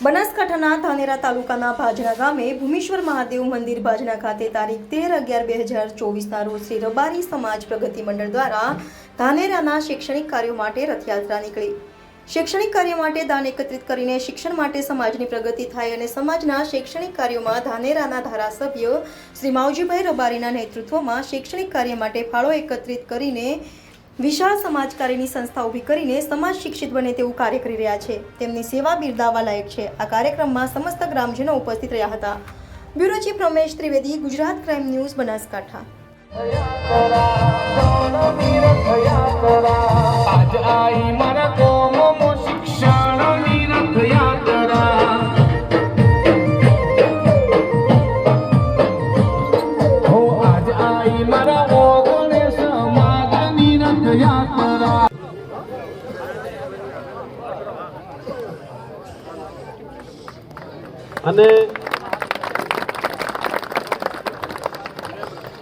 બનાસકાંઠાના ધાનેરા તાલુકાના ભાજના ગામે ભૂમેશ્વર મહાદેવ મંદિર ભાજના ખાતે તારીખ તેર અગિયાર બે હજાર ચોવીસના રોજ શ્રી રબારી સમાજ પ્રગતિ મંડળ દ્વારા ધાનેરાના શૈક્ષણિક કાર્યો માટે રથયાત્રા નીકળી. શૈક્ષણિક કાર્ય માટે દાન એકત્રિત કરીને શિક્ષણ માટે સમાજની પ્રગતિ થાય અને સમાજના શૈક્ષણિક કાર્યોમાં ધાનેરાના ધારાસભ્ય શ્રી માવજીભાઈ રબારીના નેતૃત્વમાં શૈક્ષણિક કાર્ય માટે ફાળો એકત્રિત કરીને વિશાળ સમાજકાર્યની સંસ્થા ઊભી કરીને સમાજ શિક્ષિત બને તેવું કાર્ય કરી રહ્યા છે. તેમની સેવા બિરદાવવા લાયક છે. આ કાર્યક્રમમાં સમસ્ત ગ્રામજનો ઉપસ્થિત રહ્યા હતા. Bureau chief Ramesh Trivedi, Gujarat crime news, Banaskantha. આજ આઈ અને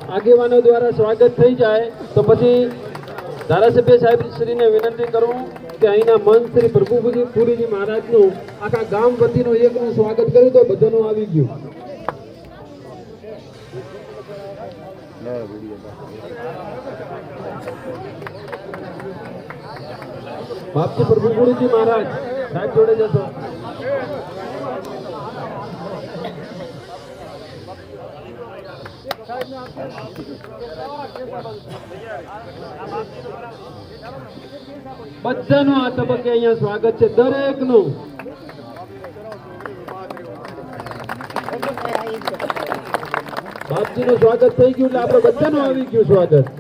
આગેવાનો દ્વારા સ્વાગત થઈ જાય તો પછી ધારાસભ્ય સાહેબ શ્રીને વિનંતી કરું કે અહીંના મંત શ્રી પ્રભુજી પુરીજી મહારાજનું આખા ગામ વતીનું એકનું સ્વાગત કર્યું તો બધાનું આવી ગયું. બાપજી પ્રભુ પુરીજી મહારાજ, સાહેબ જોડે જતો બધાનું આ તબક્કે અહીંયા સ્વાગત છે, દરેકનું. બાપજીનું સ્વાગત થઈ ગયું એટલે આપણે બધાનું આવી ગયું સ્વાગત.